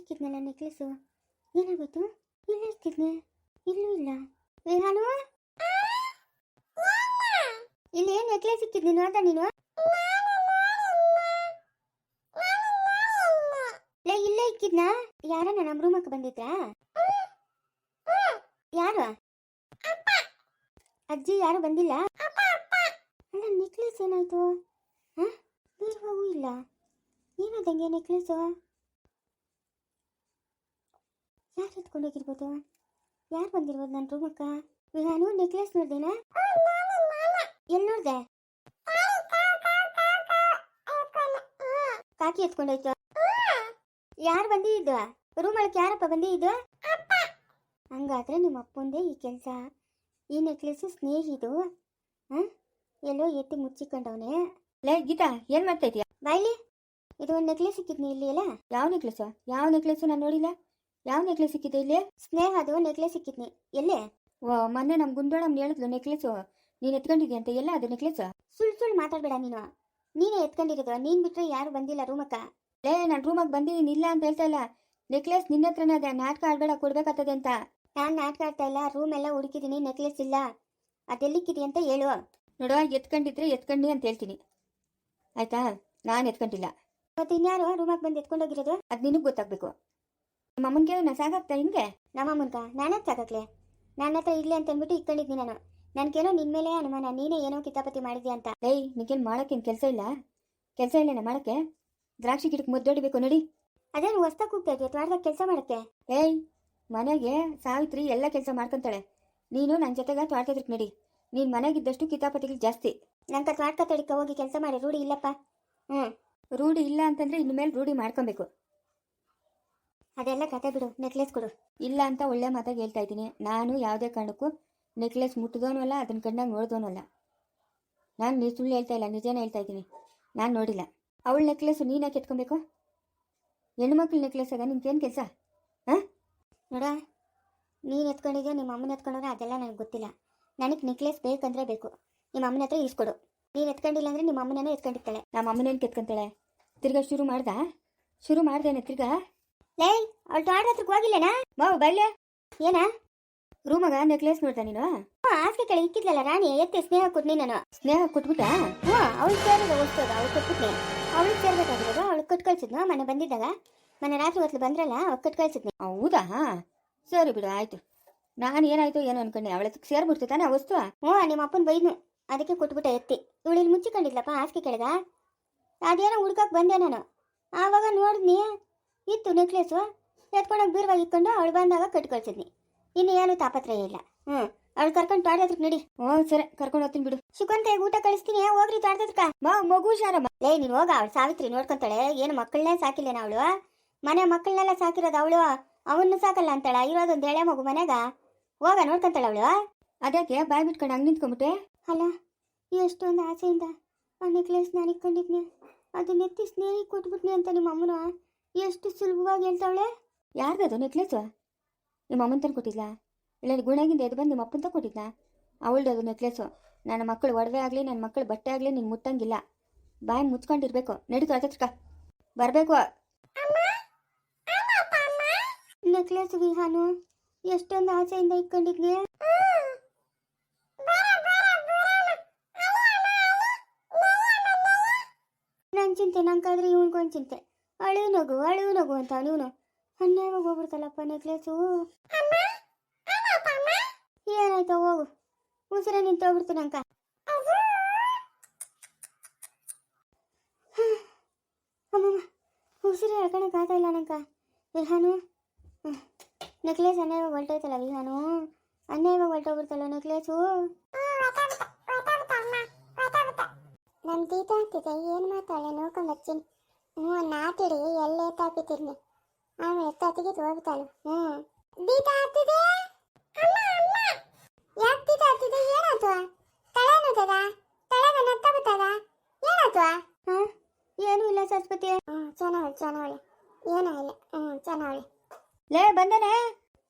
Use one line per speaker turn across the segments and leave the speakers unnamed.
ಇಕ್ಕಿದ್ನಲ್ಲ necklace ಏನಾಗೋಯ್ತು? ಇಲ್ಲ ಇಕ್ಕಿದ್ನೆ ಇಲ್ಲೂ ಇಲ್ಲ. ನಾನು ಇಲ್ಲಿ ನೆಕ್ಲೆಸ್ ಇಕ್ಕಿದ್ನಿ ನೋಡ್ದ ನೀನು? ಲೇ, ಇಲ್ಲೇ ಇಕ್ಕಿದ್ನಾ ಯಾರನ್ನ ನಮ್ಮ ರೂಮಕ್ಕೆ ಬಂದಿದ್ರಾ? ಯಾರು? ಅಜ್ಜಿ ಯಾರು ಬಂದಿಲ್ಲ? ಅಲ್ಲ, ನೆಕ್ಲೆಸ್ ಏನಾಯ್ತು? ಹಾಂ? ಬೀರುವಾಗೂ ಇಲ್ಲ. ಏನಾದಂಗೆ ನೆಕ್ಲೆಸು? ಯಾರು ಎತ್ಕೊಂಡೋಗಿರ್ಬೋದು? ಯಾರು ಬಂದಿರ್ಬೋದು ನನ್ನ ರೂಮಕ್ಕ ನಾನು ನೆಕ್ಲೆಸ್ ನೋಡ್ದೇನಾ? ಎಲ್ಲಿ ನೋಡ್ದೆ? ಕಾಕಿ ಎತ್ಕೊಂಡೋಯ್ತು. ಯಾರು ಬಂದಿದ್ದು? ರೂಮ್ ಒಳಗೆ ಯಾರಪ್ಪ ಬಂದಿದ್ದು? ಹಂಗಾದ್ರೆ ನಿಮ್ಮ ಅಪ್ಪಂದೇ ಈ ಕೆಲಸ. ಈ ನೆಕ್ಲೆಸ್ ಸ್ನೇಹಿದು. ಹಾಂ? ಎಲ್ಲೋ ಎತ್ತಿ ಮುಚ್ಚಿಕೊಂಡವನೇ.
ಲೇ, ಗೀತಾ, ಏನು ಮಾಡ್ತಾ ಇದೀಯ?
ಬಾಯ್ಲಿ, ಇದು ಒಂದು ನೆಕ್ಲೆಸ್ ಸಿಕ್ಕಿದ್ನಿ ಇಲ್ಲಿ, ಅಲ್ಲ?
ಯಾವ ನೆಕ್ಲೆಸ್ ಯಾವ ನೆಕ್ಲೆಸ್ ನಾನು ನೋಡಿಲ್ಲ? ಯಾವ ನೆಕ್ಲೆಸ್ ಸಿಕ್ಕಿದೆ ಇಲ್ಲಿ?
ಸ್ನೇಹ ಅದು ನೆಕ್ಲೆಸ್ ಸಿಕ್ಕಿದ್ನಿ. ಎಲ್ಲೇ?
ಓ, ಮೊನ್ನೆ ನಮ್ ಗುಂಡೋಳಮ್ ಹೇಳಿದ್ಲು ನೆಕ್ಲೆಸ್ ನೀನ್ ಎತ್ಕೊಂಡಿದ್ಯ ಅಂತ. ಎಲ್ಲ ಅದು ನೆಕ್ಲೆಸ್
ಸುಳ್ಳು ಸುಳ್ಳು ಮಾತಾಡ್ಬೇಡ ನೀನು. ನೀನೇ ಎತ್ಕೊಂಡಿರೋದು. ನೀನ್ ಬಿಟ್ರೆ ಯಾರು ಬಂದಿಲ್ಲ ರೂಮಕ್ಕ
ಲೇ, ನಾನು ರೂಮಾಗ ಬಂದಿದ್ದೀನಿ. ಇಲ್ಲ ಅಂತ ಹೇಳ್ತಾ ಇಲ್ಲ. ನೆಕ್ಲೆಸ್ ನಿನ್ನ ಹತ್ರನೇ ಅದೇ ನಾಟಕ ಆಡ್ಬೇಡ, ಕೊಡ್ಬೇಕಾಗ್ತದೆ ಅಂತ.
ನಾನು ನಾಟಕ ಆಡ್ತಾ ಇಲ್ಲ. ರೂಮ್ ಎಲ್ಲ ಹುಡುಕಿದೀನಿ ನೆಕ್ಲೆಸ್ ಇಲ್ಲ. ಅದೆಲ್ಲಿಕ್ಕಿದೆ ಅಂತ ಹೇಳು.
ನೋಡುವ ಎತ್ಕೊಂಡಿದ್ರೆ ಎತ್ಕೊಂಡಿ ಅಂತ ಹೇಳ್ತೀನಿ. ಆಯ್ತಾ? ನಾನು ಎತ್ಕೊಂಡಿಲ್ಲ.
ಮತ್ತೆ ಇನ್ಯಾರು ರೂಮಾಗ ಬಂದು ಎತ್ಕೊಂಡೋಗಿರೋದು?
ಅದು ನಿನಗೆ ಗೊತ್ತಾಗ್ಬೇಕು. ಕೇಳಿ ನಾ ಸಾಕಾಗ್ತಾ ಹಿಂಗೆ?
ನಮ್ಮ ಮುನ್ಕ ನಾನೇ ಸಾಕಾಗ್ಲೆ ನನ್ನ ಹತ್ರ ಇರ್ಲಿ ಅಂತ ಅಂದ್ಬಿಟ್ಟು ಇಟ್ಕೊಂಡಿದ್ನಿ ನಾನು. ನನ್ಗೇನೋ ನಿನ್ ಮೇಲೆ ಅನುಮಾನ ನೀನೇ ಏನೋ ಕಿತಾಪತಿ ಮಾಡಿದ್ಯಾ ಅಂತ.
ಏಯ್ ನಿಗೇನು ಮಾಡೋಕ್ಕೇನು ಕೆಲಸ ಇಲ್ಲ? ಕೆಲಸ ಇಲ್ಲೇನ ಮಾಡಕ್ಕೆ? ದ್ರಾಕ್ಷಿ ಗಿಡಕ್ಕೆ ಮುದ್ದೊಡಿಬೇಕು ನೋಡಿ.
ಅದೇನು ಹೊಸ್ದಾಗ್ ಕೂಗ್ತಾ ಇದೆಯಾ? ತ್ವಾಟದಾಗ ಕೆಲಸ ಮಾಡಕ್ಕೆ?
ಏಯ್ ಮನೆಗೆ ಸಾವಿತ್ರಿ ಎಲ್ಲ ಕೆಲಸ ಮಾಡ್ಕೊಂತಾಳೆ. ನೀನು ನನ್ನ ಜೊತೆಗೆ ತ್ವಾಟದಕ್ಕೆ ನಡಿ. ನೀನು ಮನೆಗಿದ್ದಷ್ಟು ಕಿತಾಪತಿಗಳು ಜಾಸ್ತಿ.
ನಂಗೆ ತ್ವಾಟಕ ತಡಿಕ ಹೋಗಿ ಕೆಲಸ ಮಾಡಿ ರೂಢಿ ಇಲ್ಲಪ್ಪ. ಹ್ಞೂ
ರೂಢಿ ಇಲ್ಲ ಅಂತಂದ್ರೆ ಇನ್ನು ಮೇಲೆ ರೂಢಿ ಮಾಡ್ಕೊಬೇಕು.
ಅದೆಲ್ಲ ಕತೆ ಬಿಡು ನೆಕ್ಲೆಸ್ ಕೊಡು.
ಇಲ್ಲ ಅಂತ ಒಳ್ಳೆ ಮಾತಾಗಿ ಹೇಳ್ತಾ ಇದ್ದೀನಿ. ನಾನು ಯಾವುದೇ ಕಾರಣಕ್ಕೂ ನೆಕ್ಲೆಸ್ ಮುಟ್ಟಿದೋನು ಅಲ್ಲ ಅದನ್ನ ಕಂಡಂಗೆ ನೋಡಿದೋನು ಅಲ್ಲ. ನಾನು ನೀ ಸುಳ್ಳು ಹೇಳ್ತಾ ಇಲ್ಲ, ನಿಜನೇ ಹೇಳ್ತಾ ಇದ್ದೀನಿ. ನಾನು ನೋಡಿಲ್ಲ. ಅವಳ ನೆಕ್ಲೆಸ್ ನೀನೇ ಕೆತ್ಕೊಬೇಕು ಹೆಣ್ಮಕ್ಳ ನೆಕ್ಲೆಸ್ ಅದ ನಿನ್ಗೇನು ಕೆಲಸ? ಹಾಂ?
ನೋಡ, ನೀನು ಎತ್ಕೊಂಡಿದ್ಯೋ ನಿಮ್ಮ ಅಮ್ಮನ ಎತ್ಕೊಂಡೋದ್ರೆ ಅದೆಲ್ಲ ನನಗೆ ಗೊತ್ತಿಲ್ಲ. ನನಗೆ ನೆಕ್ಲೆಸ್ ಬೇಕಂದ್ರೆ ಬೇಕು. ನಿಮ್ಮ ಅಮ್ಮನ ಹತ್ರ ಈಸ್ಕೊಡು ನೀನು ಎತ್ಕೊಂಡಿಲ್ಲ ಅಂದರೆ ನಿಮ್ಮ ಅಮ್ಮನೇ ಎತ್ಕೊಂಡಿರ್ತಾಳೆ.
ನಮ್ಮ ಅಮ್ಮನೇನು ಕೆತ್ಕೊಂತಾಳೆ? ತಿರ್ಗಾ ಶುರು ಮಾಡ್ದಾ? ಶುರು ಮಾಡ್ದೇನೆ, ತಿರ್ಗಾ?
ಲೇ ಅವಳು ತ್ವಾಟದ ಹತ್ರಕ್ಕೆ ಹೋಗಿಲ್ಲನಾ?
ಮಾವು ಬರ್ಲ
ಏನ?
ರೂಮಾಗ ನೆಕ್ಲೆಸ್ ನೋಡ್ತಾ ನೀನು?
ಹಾಸಿಗೆ ಕೆಳಗೆ ಇಕ್ಕಿದ್ಲಲ್ಲ ರಾಣಿ ಎತ್ತಿ ಸ್ನೇಹ ಕೊಟ್ನಿ ನಾನು
ಸ್ನೇಹ ಕೊಟ್ಬಿಟ್ಟ?
ಹ್ಞೂ ಅವಳು ಸೇರಿದ ಓದಿಸೋದು ಅವಳು ಕೊಟ್ಬಿಟ್ನಿ. ಅವಳು ಸೇರ್ಬೇಕಾಗಿರೋದು ಅವಳು ಕೊಟ್ಟು ಕಳ್ಸಿದ್ನು ಮನೆ ಬಂದಿದ್ದಾಗ? ಮನೆ ರಾತ್ರಿ ಹೊತ್ತು ಬಂದ್ರಲ್ಲ ಅವಳು ಕೊಟ್ಟು ಕಳ್ಸಿದ್ನಿ.
ಹೌದಾ? ಸರಿ ಬಿಡು ಆಯ್ತು. ನಾನು ಏನಾಯ್ತು ಏನೋ ಅನ್ಕೊಂಡೆ ಅವಳ ಸೇರ್ಬಿಡ್ತು ತಾನೆ ಆ ವಸ್ತು?
ಹ್ಞೂ ನಿಮ್ಮ ಅಪ್ಪನ ಬೈದ್ನು. ಅದಕ್ಕೆ ಕೊಟ್ಬಿಟ್ಟೆ ಎತ್ತಿ. ಇವಳು ಇಲ್ಲಿ ಮುಚ್ಚಿಕೊಂಡಿದ್ಲಪ್ಪ ಹಾಸಿಗೆ ಕೆಳಗ? ಅದೇನೋ ಹುಡ್ಕಕ್ಕೆ ಬಂದೆ ನಾನು. ಆವಾಗ ನೋಡಿದ್ನಿ. ಇತ್ತು ನೆಕ್ಲೆಸು ಎತ್ಕೊಂಡೋಗಿ ಬೀರ್ವಾಗಿ ಇಟ್ಕೊಂಡು ಅವಳು ಬಂದಾಗ ಕಟ್ಕೊಳ್ಸಿದ್ನಿ. ಕಳ್ಸಿದ್ನಿ ಇನ್ನು ಏನು ತಾಪತ್ರಯ ಇಲ್ಲ. ಹ್ಞೂ ಅವಳು ಕರ್ಕೊಂಡು ತೋಟದ ನಡಿ.
ಹ್ಞೂ ಸರಿ. ಕರ್ಕೊಂಡು ಹೋಗ್ತೀನಿ ಬಿಡು.
ಶಿಕೊಂತ ಊಟ ಕಳಿಸ್ತೀನಿ. ಹೋಗ್ರಿ ತೋಟದ ಹತ್ರಕ್ಕ.
ಮಾ ಮಗು ಹುಷಾರಮ್ಮ.
ಲೇ ನೀನು ಹೋಗ ಅವಳು ಸಾವಿತ್ರಿ ನೋಡ್ಕೊಂತಾಳೆ. ಏನು ಮಕ್ಕಳನ್ನೇ ಸಾಕಿಲ್ಲೇನ ಅವಳು? ಮನೆ ಮಕ್ಕಳನ್ನೆಲ್ಲ ಸಾಕಿರೋದು ಅವಳು? ಅವನ್ನ ಸಾಕಲ್ಲ ಅಂತಾಳ? ಇರೋದೊಂದು ಎಳೆ ಮಗು ಮನೆಗ? ಹೋಗ ನೋಡ್ಕೊಂತಾಳ ಅವಳು?
ಅದಕ್ಕೆ ಬಾಯ್ ಬಿಟ್ಕೊಂಡು ಹಂಗೆ ನಿಂತ್ಕೊಂಬಿಟ್ಟೆ?
ಅಲ್ಲ ಎಷ್ಟೊಂದು ಆಸೆಯಿಂದ ಆ ನೆಕ್ಲೆಸ್ ನಾನು ಇಟ್ಕೊಂಡಿದ್ನಿ ಅದನ್ನ ಎತ್ತಿ ಸ್ನೇಹಿ ಕೊಟ್ಬಿಟ್ನಿ ಅಂತ ನಿಮ್ಮ ಅಮ್ಮನ ಎಷ್ಟು ಸುಲಭವಾಗಿ ಹೇಳ್ತಾವಳೆ?
ಯಾರ್ದದು ನೆಕ್ಲೆಸು ನಿಮ್ಮ ಅಮ್ಮನ ತಂದು ಕೊಟ್ಟಿದ್ಲಾ ಇಲ್ಲ ಗುಣಗಿಂದ ಎದ್ದು ಬಂದು ನಿಮ್ಮ ಅಪ್ಪನ ತಂದು ಕೊಟ್ಟಿದ್ನಾ ಅವಳ್ದು ಅದು ನೆಕ್ಲೆಸು ನನ್ನ ಮಕ್ಕಳು ಒಡವೆ ಆಗಲಿ ನನ್ನ ಮಕ್ಕಳು ಬಟ್ಟೆ ಆಗಲಿ ನೀನು ಮುಟ್ಟಂಗಿಲ್ಲ. ಬಾಯಿ ಮುಚ್ಕೊಂಡಿರ್ಬೇಕು. ನಡೀತು ಅದಕ್ಕ ಬರಬೇಕು.
ನೆಕ್ಲೆಸ್ ವಿಹಾನು ಎಷ್ಟೊಂದು ಆಸೆಯಿಂದ ಇಟ್ಕೊಂಡಿದ್ನಿ. ನನ್ನ ಚಿಂತೆ ನಂಗಾದ್ರೆ ಇವನ್ಗೊಂದು ಚಿಂತೆ. ಅಳು ನಗು ಅಳು ನಗು ಅಂತ ನೀನು ಅನ್ಯಾಯವಾಗಿ ಹೋಗ್ಬಿಡ್ತಲ್ಲಪ್ಪ ನೆಕ್ಲೆಸು ಏನಾಯ್ತು ಹೋಗು ಉಸಿರ ನಿಂತು ಹೋಗ್ಬಿಡ್ತೀನಿ ಅಂಕ ಉಸಿರು ಹೇಳ್ಕೊಳಕ್ ಆಗ್ತಾ ಇಲ್ಲ ನಂಕ ವಿಹಾನು ನೆಕ್ಲೆಸ್ ಅನ್ಯಾಯವಾಗಿ ಹೊಲ್ಟೋಯ್ತಲ್ಲ ವಿಹಾನು ಅನ್ಯಾಯವಾಗಿ ಹೊಲ್ಟೋಗ್ಬಿಡ್ತಲ್ಲ ನೆಕ್ಲೆಸು ನಮ್ ದೀಪ ಅಂತಿದೆ ಏನು ಮಾತಾಳೆ ನೋಡ್ಕೊಂಡು ಬರ್ತೀನಿ ಹ್ಞೂ ನಾಟಿಡಿ ಎಲ್ಲೇ ತಾಪಿತಿರ್ನಿ ಆಮೇಲೆ ತತ್ತಿಗೆ ಹೋಗ್ತಾಳು. ಹ್ಞೂ. ದೀಪ ಹತ್ತಿದೆ? ಯಾಕೆ ದೀಪ ಹತ್ತಿದೆ? ಏನಾಯ್ತು? ತಲೆ ನೋತದ ತಲೆಗೆ ನತ್ತ ಬರ್ತದ ಏನಾಯ್ತು? ಹಾಂ ಏನೂ ಇಲ್ಲ ಸರಸ್ವತಿ. ಹ್ಞೂ ಚೆನ್ನಾಗಿ ಚೆನ್ನಾಗಿ ಏನೂ ಇಲ್ಲ. ಹ್ಞೂ ಚೆನ್ನಾಗಿ
ಲೇ ಬಂದನೆ?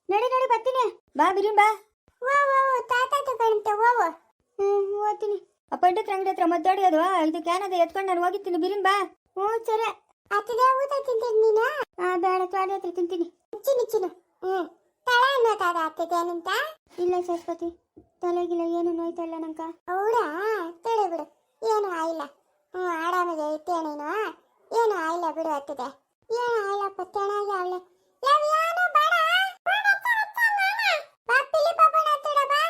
ನಡಿ ನಡಿ ಬರ್ತೀನಿ.
ಬಾ ಬಿರಿನ್ ಬಾ.
ವಾ ಓ ತಾತ ತಗೊಂಡೆ ವಾ ಹ್ಞೂ ಓದ್ತೀನಿ
ಆ ಪಂಡಿತ್ರ ಅಂಗಡಿ ಹತ್ರ ಮದ್ದಾಡಿಯೋದು ಇದು ಕ್ಯಾನದ ಎತ್ಕೊಂಡು ನಾನು ಹೋಗಿರ್ತೀನಿ. ಬಿರಿನ್ ಬಾ.
ಹ್ಞೂ ಸರಿ. ಹತ್ತಿದೆ ಊಟ ತಿಂತೀನಿ ನೀನು? ಬೇಡ ತ್ವಾಡ ಹತ್ರ ತಿಂತೀನಿ.
ಚಿನ್ನು ಚಿನ್ನು ಹ್ಮ್. ತಳ ಅನ್ನೋದಾದ ಆಗ್ತದೆ ನಿಂತ?
ಇಲ್ಲ ಸರಸ್ವತಿ ತಲೆಗಿಲ್ಲ ಏನು ನೋಯ್ತಾ ಇಲ್ಲ ನಂಕ
ಹೌದಾ? ತಡೆ ಬಿಡು. ಏನು ಆಯಿಲ್ಲ. ಹ್ಮ್ ಆರಾಮಿದೆ ಇತ್ತೇ ನೀನು? ಏನು ಆಯಿಲ್ಲ ಬಿಡು ಆತದ. ಏನು ಆಯಿಲ್ಲ ಚೆನ್ನಾಗಿ ಅವಳೆ. ಲವ್ಯಾನು ಬೇಡ ಬಾ ಪಿಲಿ ಪಾಪನ ಹತ್ತಿರ ಬಾ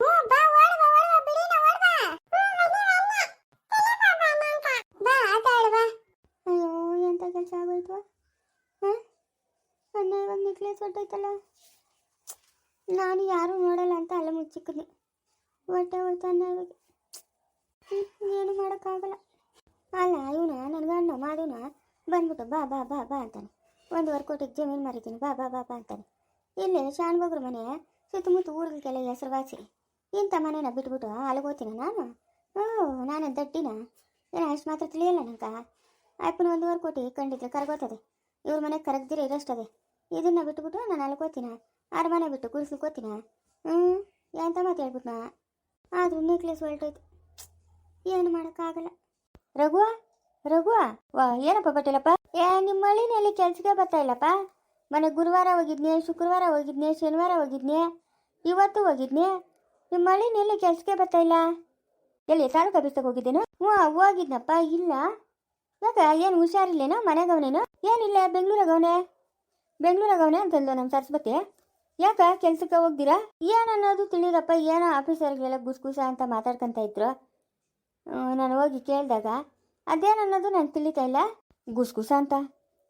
ಹ್ಞೂ ಬಾ ಓಡ್ ಬಾ ಓಡ್ ಬಾ ಬಿಡಿನ ಓಡ್ ಬಾ ಬಾ ಆಟ ಆಡು ಬಾ
ಅಯ್ಯೋ ಎಂತ ಕೆಲಸ ಆಗೋಯ್ತು ಹಾಂ ಅಣ್ಣ ಇವಾಗ ಹೊಟ್ಟೋಯ್ತಲ್ಲ ನಾನು ಯಾರೂ ನೋಡಲ್ಲ ಅಂತ ಅಲ್ಲ ಮುಚ್ಚಿಕ್ಕದೆ ಹೊಟ್ಟೆ ಹೋಯ್ತು ಅನ್ನ ಇವಾಗ ಹ್ಮ್, ಏನು ಮಾಡೋಕ್ಕಾಗಲ್ಲ. ಅಲ್ಲ ಇವನು ನನ್ನ ಗಂಡ ಮಾಡೋಣ ಬಂದ್ಬಿಟ್ಟು ಬಾ ಬಾ ಬಾ ಬಾ ಅಂತಾನೆ. ಒಂದುವರೆ ಕೋಟಿಗೆ ಜಮೀನು ಮಾರಿದ್ದೀನಿ ಬಾ ಬಾ ಬಾ ಬಾ ಅಂತಾನೆ. ಇಲ್ಲಿ ಶಾನ್ಭೋಗ್ರ ಮನೆ ಸುತ್ತಮುತ್ತ ಊರುಗಳಿಗೆಲ್ಲ ಹೆಸರುವಾಸಿ ಇಂಥ ಮನೇನ ಬಿಟ್ಬಿಟ್ಟು ಅಲ್ಲಿಗೋತೀನಿ ನಾನು? ಓ ನಾನು ದಡ್ಡಿನ? ಏನೋ ಅಷ್ಟು ಮಾತ್ರ ತಿಳಿಯಲ್ಲ ನಂಗೆ? ಅಪ್ಪನ ಒಂದುವರೆ ಕೋಟಿ ಕಂಡಿದ್ರೆ ಕರಗೋತದೆ. ಇವ್ರ ಮನೆ ಕರಗ್ದಿರ ಇರೋಷ್ಟದೆ. ಇದನ್ನ ಬಿಟ್ಬಿಟ್ಟು ನಾನು ಅಲ್ಕೋತೀನ ಅರಮನೆ ಬಿಟ್ಟು ಗುಡಿಸ್ಕೋತೀನ ಹ್ಞೂ ಎಂತ ಮಾತು ಹೇಳ್ಬಿಟ್ನ ಆದ್ರೂ ನೆಕ್ಲೆಸ್ ಹೊರಟೋಯ್ತು ಏನು ಮಾಡೋಕ್ಕಾಗಲ್ಲ. ರಘು? ರಘುವ ವಾ, ಏನಪ್ಪ ಪಟೇಲಪ್ಪ? ಏ ನಿಮ್ಮ ಮಳಿನಲ್ಲಿ ಕೆಲ್ಸಕ್ಕೆ ಬರ್ತಾ ಇಲ್ಲಪ್ಪ? ಮನೆ ಗುರುವಾರ ಹೋಗಿದ್ನೆ, ಶುಕ್ರವಾರ ಹೋಗಿದ್ನೆ, ಶನಿವಾರ ಹೋಗಿದ್ನೆ, ಇವತ್ತು ಹೋಗಿದ್ನೆ? ನಿಮ್ಮ ಮಳಿನಲ್ಲಿ ಕೆಲ್ಸಕ್ಕೆ ಬರ್ತಾ ಇಲ್ಲ? ಎಲ್ಲಿ, ತಾಲೂಕು ಆಫೀಸ್ಗೆ ಹೋಗಿದ್ದೇನು? ಹ್ಞೂ ಹೋಗಿದ್ನಪ್ಪ, ಇಲ್ಲ. ಯಾಕ, ಏನು ಹುಷಾರಿಲ್ಲೇನೋ ಮನೆಗವನೇನೋ ಏನಿಲ್ಲ ಬೆಂಗಳೂರಾಗವನೆ ಬೆಂಗಳೂರಾಗವನೆ ಅಂತಂದ್ಲು ನಮ್ಮ ಸರಸ್ವತಿ ಯಾಕ ಕೆಲ್ಸಕ್ಕೆ ಹೋಗ್ದಿರಾ? ಏನು ಅನ್ನೋದು ತಿಳಿದಪ್ಪ, ಏನೋ ಆಫೀಸರ್ಗಳೆಲ್ಲ ಗುಸ್ಗುಸ ಅಂತ ಮಾತಾಡ್ಕೊಂತ ಇದ್ರು. ನಾನು ಹೋಗಿ ಕೇಳಿದಾಗ ಅದೇನನ್ನೋದು ನಾನು ತಿಳಿತಾ ಇಲ್ಲ. ಗುಸ್ಗುಸ ಅಂತ.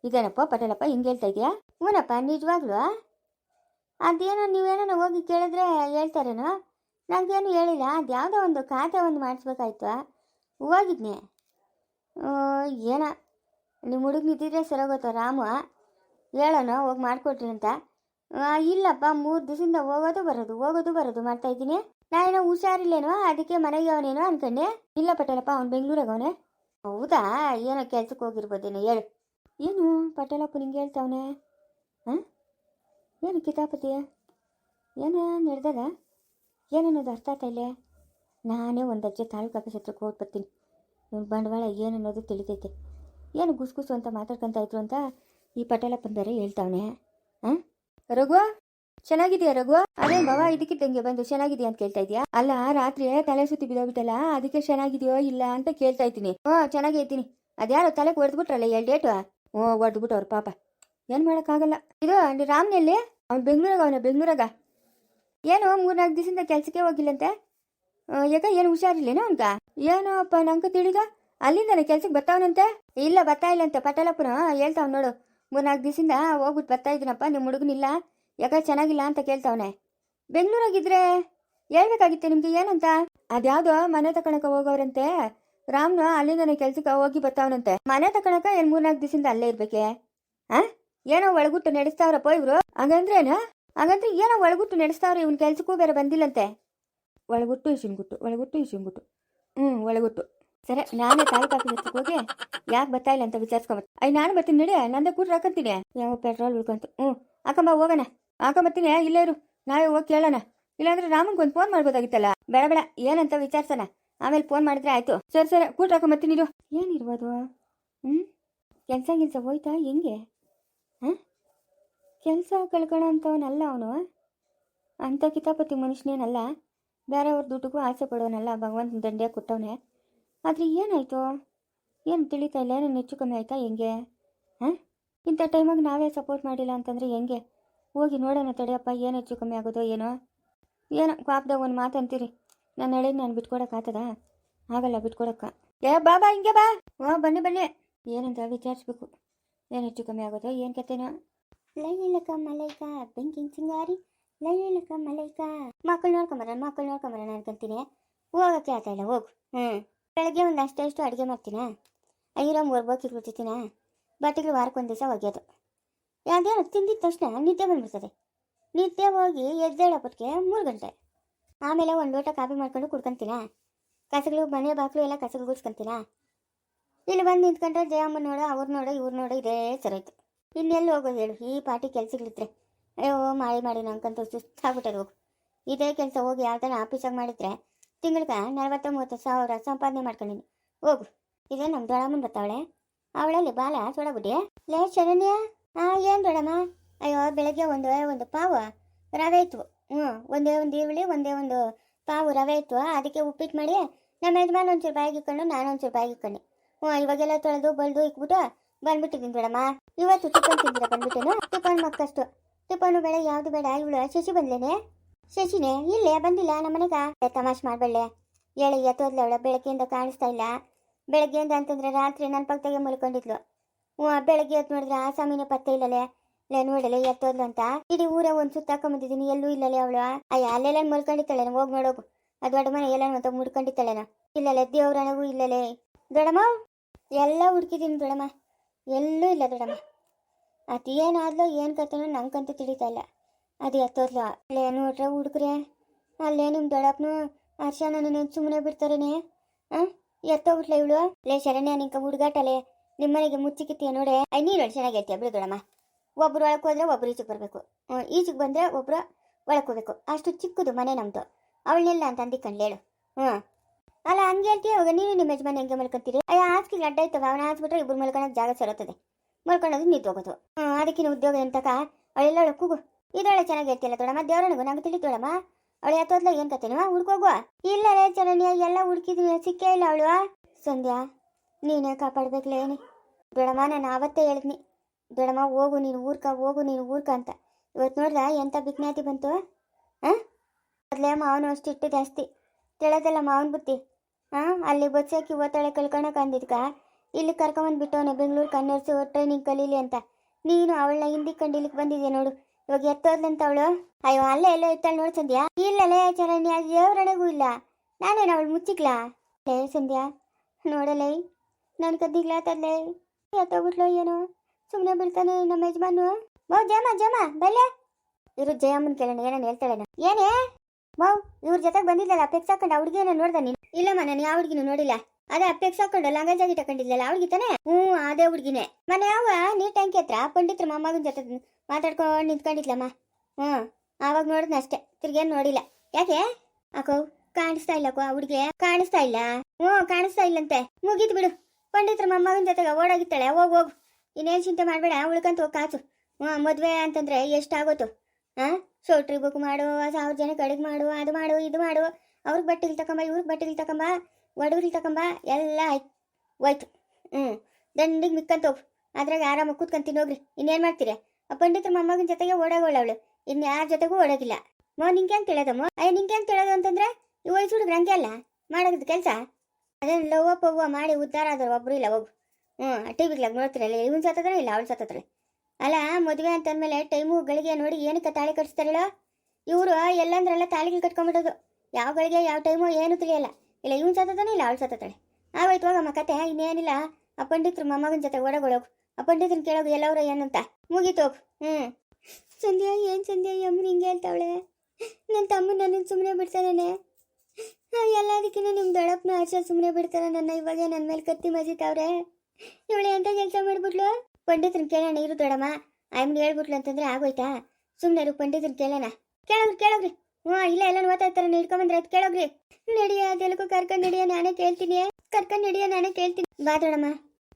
ಇದೇನಪ್ಪ ಪಟೇಲಪ್ಪ ಹಿಂಗೆ ಹೇಳ್ತಾ ಇದೆಯಾ? ಹ್ಞೂನಪ್ಪ ನಿಜವಾಗ್ಲೂ ಅದೇನೋ ನೀವೇನೋ ಹೋಗಿ ಕೇಳಿದ್ರೆ ಹೇಳ್ತಾರೇನೋ? ನನಗೇನು ಹೇಳಿಲ್ಲ, ಅದು ಯಾವುದೋ ಒಂದು ಖಾತೆ ಒಂದು ಮಾಡಿಸ್ಬೇಕಾಯ್ತು. ಹೋಗಿದ್ನೆ. ಏನ? ನಿಮ್ಮ ಹುಡುಗ ನಿಂತಿದ್ರೆ ಸರೋಗತ್ತ ರಾಮು. ಹೇಳೋಣ, ಹೋಗಿ ಮಾಡಿಕೊಟ್ರಿ ಅಂತ. ಇಲ್ಲಪ್ಪ, ಮೂರು ದಿವಸದಿಂದ ಹೋಗೋದು ಬರೋದು ಹೋಗೋದು ಬರೋದು ಮಾಡ್ತಾ ಇದ್ದೀನಿ. ನಾನೇನೋ ಹುಷಾರಿಲ್ಲೇನೋ, ಅದಕ್ಕೆ ಮನೆಗೆ ಅವನೇನೋ ಅನ್ಕೊಂಡೆ. ಇಲ್ಲ ಪಟೇಲಪ್ಪ, ಅವ್ನು ಬೆಂಗಳೂರಾಗ ಅವನೇ. ಹೌದಾ? ಏನೋ ಕೆಲ್ಸಕ್ಕೆ ಹೋಗಿರ್ಬೋದೇನೋ ಹೇಳು. ಏನು ಪಟೇಲಪ್ಪ ನಿಂಗೆ ಹೇಳ್ತಾವನೆ? ಹಾಂ? ಏನು ಕಿತಾಪತಿ? ಏನೋ ನಡೆದಾಗ ಏನನ್ನೋದು ಅರ್ಥ ಆಗ್ತಾ ಇಲ್ಲ? ನಾನೇ ಒಂದು ಅಜ್ಜೆ ತಾಲೂಕು ಆಫೀಸ್ ಹತ್ರಕ್ಕೆ ಹೋಗಿ ಬರ್ತೀನಿ. ಇವ್ನ ಬಂಡವಾಳ ಏನನ್ನೋದು ತಿಳಿತೈತೆ. ಏನು ಗುಸ್ಗುಸು ಅಂತ ಮಾತಾಡ್ಕೊಂತ ಇದ್ರು ಅಂತ ಈ ಪಟೇಲಪ್ಪನ ಬೇರೆ ಹೇಳ್ತಾವನೆ. ಹಾಂ ಚೆನ್ನಾಗಿದ್ಯಾ ಚೆನ್ನಾಗಿದೆಯಾ ರಘು ಅದೇ ಬಾವ, ಇದಕ್ಕಿದ್ದಂಗೆ ಬಂದು ಚೆನ್ನಾಗಿದ್ಯಾ ಅಂತ ಕೇಳ್ತಾ ಇದೀಯಾ? ಅಲ್ಲ ರಾತ್ರಿ ತಲೆ ಸುತ್ತಿ ಬಿದ್ದೋಗ್ಬಿಟ್ಟಲ್ಲ, ಅದಕ್ಕೆ ಚೆನ್ನಾಗಿದೆಯೋ ಇಲ್ಲ ಅಂತ ಕೇಳ್ತಾ ಇದ್ದೀನಿ. ಓ, ಚೆನ್ನಾಗೇ ಇದ್ದೀನಿ. ಅದ್ಯಾರೋ ತಲೆಗೆ ಹೊಡೆದ್ಬಿಟ್ರಲ್ಲ ಎರಡು ಡೇಟು ಹ್ಞೂ ಹೊಡೆದ್ಬಿಟ್ಟವ್ರು ಪಾಪ. ಏನು ಮಾಡೋಕ್ಕಾಗಲ್ಲ. ಇದು ರಾಮ್ನಲ್ಲಿ? ಅವ್ನು ಬೆಂಗಳೂರಾಗ, ಅವನ ಬೆಂಗಳೂರಾಗ? ಏನು, ಮೂರ್ನಾಲ್ಕು ದಿವಸದಿಂದ ಕೆಲಸಕ್ಕೆ ಹೋಗಿಲ್ಲಂತೆ? ಯಾಕ, ಏನು ಹುಷಾರಿಲ್ಲೇನೋ ಅವನ್ಗ? ಏನೋಪ್ಪ ನಂಗೆ ತಿಳಿದ ಅಲ್ಲಿಂದನೇ ಕೆಲ್ಸಕ್ಕೆ ಬರ್ತಾವನಂತೆ? ಇಲ್ಲ, ಬರ್ತಾ ಇಲ್ಲಂತೆ ಪಟೇಲಪ್ಪನ. ಹೇಳ್ತಾವ್ ನೋಡು. ಮೂರ್ನಾಲ್ಕು ದಿವಸದಿಂದ ಹೋಗ್ಬಿಟ್ಟು ಬರ್ತಾ ಇದ್ದೀನಪ್ಪ ನಿಮ್ಮ ಹುಡುಗನಿಲ್ಲ ಯಾಕ ಚೆನ್ನಾಗಿಲ್ಲ ಅಂತ ಕೇಳ್ತಾವನೆ. ಬೆಂಗಳೂರಾಗಿದ್ರೆ ಹೇಳ್ಬೇಕಾಗಿತ್ತೆ ನಿಮಗೆ ಏನಂತ? ಅದ್ಯಾವ್ದೋ ಮನೆ ತಕೊಳಕ ಹೋಗೋರಂತೆ. ರಾಮ್ನ ಅಲ್ಲಿಂದನೇ ಕೆಲ್ಸಕ್ಕೆ ಹೋಗಿ ಬರ್ತಾವನಂತೆ. ಮನೆ ತಕೊಳಕ ಏನು ಮೂರ್ನಾಲ್ಕು ದಿವಸದಿಂದ ಅಲ್ಲೇ ಇರ್ಬೇಕೆ? ಆ? ಏನೋ ಒಳಗುಟ್ಟು ನಡೆಸ್ತಾವ್ರಪ್ಪ ಇವರು. ಹಂಗಂದ್ರೇನು? ಹಂಗಂದ್ರೆ ಏನೋ ಒಳಗುಟ್ಟು ನಡೆಸ್ತಾವ್ರೆ, ಇವ್ನ ಕೆಲ್ಸಕ್ಕೂ ಬೇರೆ ಬಂದಿಲ್ಲಂತೆ. ಒಳಗುಟ್ಟು ಇಶಿನ್ಗುಟ್ಟು ಒಳಗುಟ್ಟು ಇಶಿನ್ಗುಟ್ಟು ಹ್ಞೂ ಒಳಗುಟ್ಟು. ಸರಿ, ನಾನೇ ತಾಲೂಕು ಆಫೀಸ್ ಹೋಗಿ ಯಾಕೆ ಬರ್ತಾ ಇಲ್ಲ ಅಂತ ವಿಚಾರಿಸ್ಕೊಂಬತ್ ಅಯ್ಯ, ನಾನು ಬರ್ತೀನಿ ನಡಿ, ನಂದೇ ಕೂಡ ಹಾಕಂತೀನಿ. ಯಾವ ಪೆಟ್ರೋಲ್ ಉಳ್ಕೊಂತು. ಹ್ಞೂ ಹಾಕಂಬ ಹೋಗೋಣ. ಹಾಕೊಂಬತ್ತೀನಿ ಇಲ್ಲೇ ಇರು. ನಾವೇ ಹೋಗಿ ಕೇಳೋಣ. ಇಲ್ಲಾಂದ್ರೆ ಒಂದು ಫೋನ್ ಮಾಡ್ಬೋದಾಗಿತ್ತಲ್ಲ. ಬೇಡ ಬೇಡ, ಏನಂತ ವಿಚಾರಿಸೋಣ. ಆಮೇಲೆ ಫೋನ್ ಮಾಡಿದ್ರೆ ಆಯ್ತು. ಸರಿ ಸರಿ ಕೂಡ ಹಾಕೊಂಬತ್ತೀನಿ ಇರು. ಏನಿರ್ಬೋದು? ಹ್ಞೂ ಕೆಲಸ ಕೆಲಸ ಹೋಯ್ತಾ? ಹೆಂಗೆ? ಹಾಂ? ಕೆಲಸ ಕಳ್ಕೊಳ್ಳೋ ಅಂಥವನಲ್ಲ ಅವನು? ಅಂಥ ಕಿತಾಪತಿ ಮನುಷ್ಯನೇನಲ್ಲ. ಬೇರೆಯವ್ರ ದುಡ್ಡಿಗೂ ಆಸೆ ಪಡೋನಲ್ಲ, ಭಗವಂತನ ದಂಡೆ ಕೊಟ್ಟವನೆ. ಆದರೆ ಏನಾಯಿತು? ಏನು ತಿಳಿತಾ ಇಲ್ಲ? ಏನೇನು ಹೆಚ್ಚು ಕಮ್ಮಿ ಆಯಿತಾ ಹೆಂಗೆ? ಹಾಂ? ಇಂಥ ಟೈಮಾಗ ನಾವೇ ಸಪೋರ್ಟ್ ಮಾಡಿಲ್ಲ ಅಂತಂದರೆ ಹೆಂಗೆ? ಹೋಗಿ ನೋಡೋಣ ತಡೆಯಪ್ಪ, ಏನು ಹೆಚ್ಚು ಕಮ್ಮಿ ಆಗೋದೋ ಏನೋ? ಏನೋ, ಪಾಪದಾಗ ಒಂದು ಮಾತು ಅಂತೀರಿ. ನಾನು ಹೇಳಿದ್ ನಾನು ಬಿಟ್ಕೊಡಕ್ಕಾಗ್ತದ ಆಗಲ್ಲ, ಬಿಟ್ಕೊಡಕ್ಕ. ಏ, ಬಾ ಬಾ, ಹಿಂಗೆ ಬಾ. ಓ ಬನ್ನಿ ಬನ್ನಿ. ಏನಂತ ವಿಚಾರಿಸ್ಬೇಕು. ಏನು ಹೆಚ್ಚು ಕಮ್ಮಿ ಆಗೋದೋ, ಏನು ಕತೆನೋ ಲೈಲಕ, ಮಲೈಕ, ಬೆಂಕಿನ ಸಿಂಗಾರಿ. ಲೈಲಕ, ಮಲೈಕ. ಮಕ್ಕಳು ನೋಡ್ಕೊಂಬರ ಮಕ್ಕಳು ನೋಡ್ಕೊಂಬರೋಣ ಅನ್ಕೊಂತೀನಿ. ಹೋಗಕ್ಕೆ ಆತ ಇಲ್ಲ, ಹೋಗು. ಹ್ಞೂ. ಬೆಳಗ್ಗೆ ಒಂದು ಅಷ್ಟಷ್ಟು ಅಡುಗೆ ಮಾಡ್ತೀನ. ಐರೋ ಮೂರು ಬೋಕಿ ಕುಡ್ತಿದ್ದೀನ ಬಟ್ಟೆಗಳು ವಾರಕ್ಕೊಂದು ದಿವಸ ಒಗೆಯೋದು. ಯಾವುದೇ ತಿಂದಿದ್ದ ತಕ್ಷಣ ನಿದ್ದೆ ಬಂದ್ಬಿಡ್ತದೆ. ನಿದ್ದೆ ಹೋಗಿ ಎದ್ದೇಳಪ್ಪಟ್ಟಿಗೆ ಮೂರು ಗಂಟೆ. ಆಮೇಲೆ ಒಂದು ಲೋಟ ಕಾಫಿ ಮಾಡ್ಕೊಂಡು ಕುಡ್ಕೊಂತೀನ? ಕಸಗಳು, ಮನೆ ಬಾಗಿಲು ಎಲ್ಲ ಕಸಗಳು ಗುಡ್ಸ್ಕೊಂತೀನ? ಇಲ್ಲಿ ಬಂದು ನಿಂತ್ಕೊಂಡ್ರೆ ಜಯಮ್ಮ ನೋಡು, ಅವ್ರು ನೋಡು, ಇವ್ರು ನೋಡು, ಇದೇ ಸರೋಯ್ತು ಇನ್ನೆಲ್ಲಿ ಹೋಗೋದು ಹೇಳು, ಈ ಪಾರ್ಟಿ ಕೆಲಸಗಳಿದ್ರೆ. ಅಯ್ಯೋ ಮಾಡಿ ಮಾಡಿ ನಂಗಂತೂ ಸುಸ್ತಾಗ್ಬಿಟ್ಟದು ಹೋಗು. ಇದೇ ಕೆಲಸ ಹೋಗಿ ಯಾವ್ದಾರ ಆಫೀಸಾಗಿ ಮಾಡಿದ್ರೆ ತಿಂಗಳಿಗೆ ನಲ್ವತ್ತು ಮೂವತ್ತು ಸಾವಿರ ಸಂಪಾದನೆ ಮಾಡ್ಕೊಂಡಿನಿ. ಹೋಗು. ಇದೇ ನಮ್ಮ ದೊಡ್ಡಮ್ಮನ ಬರ್ತಾವಳೆ. ಅವಳಲ್ಲಿ ಬಾಲ ಸೊಡಬಿಟ್ಟೆ ಲೇ ಶರಣ್ಯ. ಆ, ಏನು ದೊಡಮ್ಮ ಅಯ್ಯೋ, ಬೆಳಗ್ಗೆ ಒಂದು ಒಂದು ಪಾವು ರವೆ ಇತ್ತು. ಹ್ಞೂ, ಒಂದೇ ಒಂದು ಈರುಳ್ಳಿ, ಒಂದೇ ಒಂದು ಪಾವು ರವೆ ಇತ್ತು. ಅದಕ್ಕೆ ಉಪ್ಪಿಟ್ಟು ಮಾಡಿ ನಮ್ಮ ಯಜಮಾನ ಒಂಚೂರು ಬಾಯಿಗೆ ಇಕ್ಕೊಂಡು ನಾನು ಒಂಚೂರು ಬಾಯಿಗೆ ಹ್ಞೂ, ಇವಾಗೆಲ್ಲ ತೊಳೆದು, ಬಳ್ದು ಇಕ್ಬಿಟ್ಟು ಬಂದ್ಬಿಟ್ಟಿದ್ದೀನಿ ದೊಡಮ್ಮ ಇವತ್ತು ಟಿಫನ್ ತಿಂದಿರ ಬಂದ್ಬಿಟ್ಟೇನು? ಟಿಫನ್ ಮಕ್ಕಷ್ಟು. ಟಿಫನು ಬೇಡ ಯಾವುದು ಬೇಡ. ಇವಳು ಶಶಿ ಬಂದ್ಲೇನೆ. ಶಶಿನೇ, ಇಲ್ಲೇ, ಬಂದಿಲ್ಲ ನಮ್ಮನೆಗ ತಮಾಷೆ ಮಾಡಬೇಡ್ಲೆ. ಹೇಳಿ ಎತ್ತೋದ್ಲವಳ ಬೆಳಗ್ಗೆಯಿಂದ ಕಾಣಿಸ್ತಾ ಇಲ್ಲ. ಬೆಳಗ್ಗೆಯಿಂದ ಅಂತಂದ್ರೆ ರಾತ್ರಿ ನನ್ನ ಪಕ್ಕದಾಗೆ ಮಲ್ಕೊಂಡಿದ್ಲು ಬೆಳಗ್ಗೆ ಎದ್ದು ನೋಡಿದ್ರೆ ಆ ಸ್ವಾಮಿನ ಪತ್ತೆ ಇಲ್ಲಲೇ. ಲೇ, ನೋಡಲೆ ಎತ್ತೋದ್ಲು ಅಂತ. ಇಡೀ ಊರ ಒಂದು ಸುತ್ತಾಕೊಂಬಂದಿದ್ದೀನಿ ಎಲ್ಲೂ ಇಲ್ಲಲೇ ಅವಳು. ಅಯ್ಯ, ಅಲ್ಲೆಲ್ಲ ಮಲ್ಕೊಂಡಿದ್ದಾಳೆ ಹೋಗಿ ನೋಡೋಗು ಅದು ದೊಡ್ಡ ಮನೆ ಎಲ್ಲ ಅಂತ ಮುಡ್ಕೊಂಡಿದ್ದಾಳೆನ ಇಲ್ಲಲೇ ದೇವ್ರಣಗೂ ಇಲ್ಲಲೇ. ದೊಡಮ್ಮ ಎಲ್ಲ ಹುಡುಕಿದ್ದೀನಿ ದೊಡಮ್ಮ ಎಲ್ಲೂ ಇಲ್ಲ ದೊಡಮ್ಮ ಅದು ಏನಾದ್ಲೋ ಏನು ನಂಗಂತೂ ತಿಳಿತಾ ಇಲ್ಲ. ಅದು ಎತ್ತೋದ್ಲ ಲೇ ನೋಡ್ರೆ ಹುಡುಗ್ರೆ. ಅಲ್ಲೇ ನಿಮ್ಮ ಅರ್ಶನ ನನ್ನ ಸುಮ್ಮನೆ ಬಿಡ್ತಾರೇನೆ? ಹಾಂ ಎತ್ತೋಗ್ಬಿಟ್ಲ ಇವಳು? ಲೇ ಶರಣ್ಯ, ನಿಂಕ ಹುಡುಗಾಟಲೆ. ನಿಮ್ಮನೆಗೆ ಮುಚ್ಚಿಕಿತ್ತೀಯ ನೋಡೆ. ಐ, ನೀನು ಚೆನ್ನಾಗಿ ಹೇಳ್ತೀಯ? ಬಿಡು ದೊಡಮ್ಮ ಒಬ್ರು ಒಳಕ್ ಹೋದ್ರೆ ಒಬ್ರು ಈಚೆಗೆ ಬರಬೇಕು. ಈಚೆಗೆ ಬಂದರೆ ಒಬ್ರು ಒಳಕ್ ಹೋಗ್ಬೇಕು. ಅಷ್ಟು ಚಿಕ್ಕದು ಮನೆ ನಮ್ಮದು ಅವಳನ್ನೆಲ್ಲ ಅಂತ ಅಂದಿಕಂಡ್ಲೇಳು ಹ್ಞೂ ಅಲ್ಲ, ಹಂಗೆ ಹೇಳ್ತೀಯ? ಅವಾಗ ನೀನು ನಿಮ್ಮ ಯಜಮಾನ ಹೆಂಗೆ ಮಲ್ಕೊಂತೀರಿ? ಅಯ್ಯ, ಹಾಸಿಗೆ ಅಡ್ಡ ಇರ್ತವೆ ಅವನ ಹಾಸ್ಬಿಟ್ರೆ ಇಬ್ರು ಮಲ್ಕೊಳಕ್ಕೆ ಜಾಗ ಸರೋತದೆ ಮಲ್ಕೊಳ್ಳೋದು ನಿಂತು ಹೋಗೋದು ಅದಕ್ಕಿನ ಉದ್ಯೋಗ ಎಂತಕ ಅವಳೆಲ್ಲ ಕೂಗು. ಇದೊಳ್ಳೆ ಚೆನ್ನಾಗಿ ಹೇಳ್ತಿಲ್ಲ ತೋಡಮ್ಮ ದೇವರನಿಗೂ ನಂಗೆ ತಿಳಿತೋಳಮ್ಮ ಅವಳು ಎತ್ತೋದ್ಲ ಏನು ಕತೆನವ ಹುಡ್ಕೋಗುವ ಇಲ್ಲ ರೇ ಚರಣ್ಯ ಎಲ್ಲ ಹುಡುಕಿದ್ವಿ ಸಿಕ್ಕೇ ಇಲ್ಲ ಅವಳು. ಸಂಧ್ಯಾ, ನೀನೇ ಕಾಪಾಡ್ಬೇಕಲ್ಲ ಏನಿ ದೊಡಮ್ಮ ನಾನು? ಆವತ್ತೇ ಹೇಳಿದ್ನಿ ದೊಡಮ್ಮ ಹೋಗು ನೀನು ಊರ್ಕ, ಹೋಗು ನೀನು ಊರ್ಕ ಅಂತ. ಇವತ್ತು ನೋಡ್ದ ಎಂಥ ಬಿಜ್ಞಾತಿ ಬಂತು? ಹಾಂ ಮೊದಲೇ ಮಾವನು ಅಷ್ಟು ಇಟ್ಟು ಜಾಸ್ತಿ. ತಿಳೋದಲ್ಲ ಮಾವನ ಬುತ್ತಿ. ಹಾಂ ಅಲ್ಲಿ ಬಸ್ ಓದ್ತಾಳೆ ಓತಾಳೆ ಕಳ್ಕೊಳಕ್ಕೆ ಅಂದಿದ್ಕ ಇಲ್ಲಿ ಕರ್ಕೊಂಬಂದು ಬಿಟ್ಟವನು ಬೆಂಗಳೂರು ಕನ್ನರ್ಸು ಟ್ರೈನಿಂಗ್ ಕಲೀಲಿ ಅಂತ. ನೀನು ಅವಳನ್ನ ಹಿಂದಿ ಕಂಡಿಲಿಕ್ಕೆ ಬಂದಿದ್ದೆ ನೋಡು. ಇವಾಗ ಎತ್ತೋದ್ಲಂತವಳು ಅಯ್ಯೋ, ಅಲ್ಲೇ ಎಲ್ಲೋ ಇತ್ತಾಳೆ ನೋಡು ಸಂಧ್ಯಾ. ಇಲ್ಲಲೇ ಚರಣ್ಯ ದೇವರಣಗೂ ಇಲ್ಲ. ನಾನೇನು ಅವಳು ಮುಚ್ಚಿಕ್ಲಾ? ಲೇ ಸಂಧ್ಯಾ, ನೋಡಲೇ. ನನ್ನ ಕದ್ದಿಗ್ಲಾತಲ್ಲೇ ಎತ್ತೋಗ್ಬಿಟ್ಲೋ ಏನೋ? ಸುಮ್ಮನೆ ಬಿಡ್ತಾನೆ ನಮ್ಮ ಯಜಮಾನು ಬೋ ಜಮ ಜಮ ಬಲ್ಲೆ. ಇರು ಜಯಮ್ಮನ್ ಕೇಳೋಣ, ಏನೇನು ಹೇಳ್ತಾಳೆ ಏನೇ? ಮೌ, ಇವ್ರ ಜೊತೆಗೆ ಬಂದಿದ್ದಲ್ಲ ಅಪೇಕ್ಷ ಹಾಕೊಂಡು ಅವ್ಳಿಗೆ ಹುಡುಗಿನ ನೋಡ್ದ ನೀನು? ಇಲ್ಲಮ್ಮ ನಾನು ಯಾವ ಹುಡುಗಿನೂ ನೋಡಿಲ್ಲ. ಅದೇ ಅಪೇಕ್ಷ ಹಾಕೊಂಡು ಆಗಿ ತಕೊಂಡಿದ್ಲಲ್ಲ ಅವ್ಳಿಗೆ ತಾನೆ? ಹ್ಞೂ, ಅದೇ ಹುಡುಗಿನೇ. ಮನೆ ಯಾವ ನೀ ಟ್ಯಾಂಕಿ ಹತ್ರ, ಪಂಡಿತ್ರ ಮೊಮ್ಮಗನ ಜೊತೆ ಮಾತಾಡ್ಕೊಂಡು ನಿಂತ್ಕೊಂಡಿದ್ಲಮ್ಮ. ಹ್ಞೂ, ಆವಾಗ ನೋಡಿದ್ನ ಅಷ್ಟೇ. ತಿರ್ಗೇನು ನೋಡಿಲ್ಲ. ಯಾಕೆ? ಅಕೋ, ಕಾಣಿಸ್ತಾ ಇಲ್ಲ ಆ ಹುಡುಗಿ ಕಾಣಿಸ್ತಾ ಇಲ್ಲ? ಹ್ಞೂ, ಕಾಣಿಸ್ತಾ ಇಲ್ಲಂತೆ. ಮುಗೀತು ಬಿಡು. ಪಂಡಿತರ ಮೊಮ್ಮಗನ ಜೊತೆಗೆ ಓಡಾಗಿತ್ತಾಳೆ ಹೋಗು ಹೋಗು. ಇನ್ನೇನು ಚಿಂತೆ ಮಾಡಬೇಡ. ಉಳ್ಕಂತ ಹೋಗಿ ಕಾಸು. ಹ್ಞೂ, ಮದುವೆ ಅಂತಂದರೆ ಎಷ್ಟಾಗೋತು? ಹಾಂ? ಸೋಟ್ರಿ ಬುಕ್ ಮಾಡು ಸಾವಿರ ಜನಕ್ಕೆ ಅಡುಗೆ ಮಾಡು, ಅದು ಮಾಡು, ಇದು ಮಾಡು. ಅವ್ರಿಗೆ ಬಟ್ಟೆಗಳು ತಕೊಂಬ, ಇವ್ರಿಗೆ ಬಟ್ಟೆಗಳು ತಕೊಂಬ ಒಡವ್ರಿಗೆ ತಕೊಂಬ, ಎಲ್ಲ ಆಯ್ತು ಹೋಯ್ತು. ಹ್ಞೂ, ದಂಡಿಗೆ ಮಿಕ್ಕಂತ ಹೋಗು. ಅದ್ರಾಗ ಆರಾಮಾಗಿ ಕೂತ್ಕೊಂತೀನಿ ಹೋಗ್ರಿ ಇನ್ನೇನು ಮಾಡ್ತೀರಿ? ಪಂಡಿತರ ಮೊಮ್ಮಗನ ಜೊತೆಗೆ ಅವಳು. ಇನ್ನು ಯಾರ ಜೊತೆಗೂ ಓಡಾಗಿಲ್ಲ ಮೋ ನಿಂಗೆ ಹೆಂಗೆ ತಿಳಿಯೋದಮ್ಮ ಅಯ್ಯ ನಿಂಗೆ ತಿಳಿಯೋದು ಅಂತಂದ್ರೆ, ಈ ವಯಸ್ಸು ಹುಡುಗ್ರು ಹಂಗೆ ಅಲ್ಲ. ಮಾಡೋದು ಕೆಲಸ. ಅದೇ ಲವ್ವ ಪವ್ವ ಮಾಡಿ ಉದ್ಧಾರ ಆದ್ರೆ ಒಬ್ರು ಇಲ್ಲ, ಒಬ್ರು. ಹ್ಞೂ ಟಿ ವಿಗ್ಲಾಗ ನೋಡ್ತಿರಲ್ಲ ಇವನ್ ಸತ್ತದ್ರೆ ಇಲ್ಲ, ಅವಳು ಸತ್ತದ್ರೆ ಅಲ್ಲ, ಮದುವೆ ಅಂತಂದ್ಮೇಲೆ ಟೈಮು ಗಳಿಗೆ ನೋಡಿ ಏನಕ್ಕೆ ತಾಳಿ ಕಟ್ಸ್ತಾರಲ್ಲ? ಇವರು ಎಲ್ಲಂದ್ರೆಲ್ಲ ತಾಳಿಗೆ ಕಟ್ಕೊಂಡ್ಬಿಡೋದು. ಯಾವ ಗಳಿಗೆ, ಯಾವ ಟೈಮು ಏನು ತಿಳಿಯಲ್ಲ. ಇಲ್ಲ, ಇವನ್ ಸತ್ತತಾನೆ ಇಲ್ಲ, ಅವಳು ಸತ್ತತಾಳೆ ಆವಾಯ್ತು ಹೋಗಮ್ಮ ಕತೆ, ಇನ್ನೇನಿಲ್ಲ. ಆ ಮೊಮ್ಮಗನ ಜೊತೆ ಓಡಗೊಳೋಗು ಪಂಡಿತನ ಕೇಳೋದು ಎಲ್ಲವ್ರ ಏನಂತ ಮುಗೀತು ಹ್ಮ್. ಸಂಧ್ಯಾ, ಏನು ಸಂಧ್ಯಾ ಯಮ್ಮನ ಹಿಂಗೆ ಹೇಳ್ತಾವಳೆ? ನನ್ನ ತಮ್ಮ ನನ್ನ ಸುಮ್ಮನೆ ಬಿಡ್ತಾನೆ ಎಲ್ಲದಕ್ಕಿಂತ ನಿಮ್ಮ ದೊಡ್ಡಪ್ಪನ ಆಶಾ ಸುಮ್ಮನೆ ಬಿಡ್ತಾರ ನನ್ನ ಇವಾಗ ನನ್ನ ಮೇಲೆ ಕತ್ತಿ ಮಜಿತಾವ್ರೆ ಇವಳೆ ಎಂತ ಕೆಲಸ ಮಾಡ್ಬಿಟ್ಲು? ಪಂಡಿತನ ಕೇಳೋಣ ಇರು ದೊಡಮ್ಮ ಆಯ್ಮನ್ ಹೇಳ್ಬಿಟ್ಲು ಅಂತಂದ್ರೆ ಆಗೋಯ್ತಾ? ಸುಮ್ಮನೆ ಪಂಡಿತನ ಕೇಳೋಣ. ಕೇಳೋಗ್ರಿ ಕೇಳೋಗ್ರಿ. ಹ್ಞೂ ಇಲ್ಲ ಎಲ್ಲ ಓದ್ತಾ ಇರ್ತಾರೆ ಇಟ್ಕೊಂಬಂದ್ರೆ ಆಯ್ತು, ಕೇಳೋಗ್ರಿ. ನಡಿಯ ಅದೆಲ್ಲಕ್ಕೂ ಕರ್ಕೊಂಡು ನಡಿಯ, ನಾನೇ ಕೇಳ್ತೀನಿ. ಕರ್ಕೊಂಡು ನಡಿಯ, ನಾನೇ ಕೇಳ್ತೀನಿ. ಬಾ ದೊಡಮ್ಮ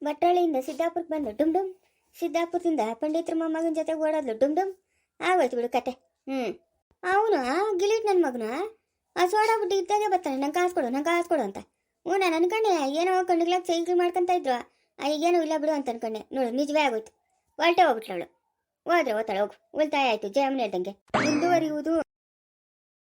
ಬಟ್ಟಳಿಯಿಂದ ಸಿದ್ದಾಪುರಕ್ಕೆ ಬಂದು ಡುಮ್ ಡುಮ್. ಸಿದ್ದಾಪುರದಿಂದ ಪಂಡಿತರ ಮೊಮ್ಮಗನ ಜೊತೆ ಓಡೋದ್ಲು ಡುಮ್ ಡುಮ್. ಆಗೋಯ್ತು ಬಿಡು ಕತೆ. ಹ್ಞೂ ಅವನು ಗಿಲಿಟ್ ನನ್ನ ಮಗನ? ಆ ಸೋಡಾ ಬಿಟ್ಟು ಇದ್ದಾಗೆ ಬರ್ತಾನೆ. ನಂಗೆ ಕಾಸು ಕೊಡು ನಂಗೆ ಕಾಸು ಕೊಡು ಅಂತ. ಹ್ಞೂ ನಾನು ಅನ್ಕೊಂಡೆ ಏನೋ ಕಣ್ಣಿಗ್ಲಾಗ ಸೈಕಲ್ ಮಾಡ್ಕೊಂತ ಇದ್ರು. ಈಗೇನೋ ಇಲ್ಲ ಬಿಡು ಅಂತ ಅನ್ಕೊಂಡೆ. ನೋಡು ನಿಜವೇ ಆಗೋಯ್ತು. ಹೊರಟೆ ಹೋಗ್ಬಿಟ್ಲವಳು ಹೋದ್ರೆ ಓದ್ತಾಳೆ ಹೋಗು. ಉಳಿತಾಯ ಆಯಿತು ಜಯಮ್ಮನ ಹೇಳ್ದಂಗೆ. ಮುಂದುವರಿಯುವುದು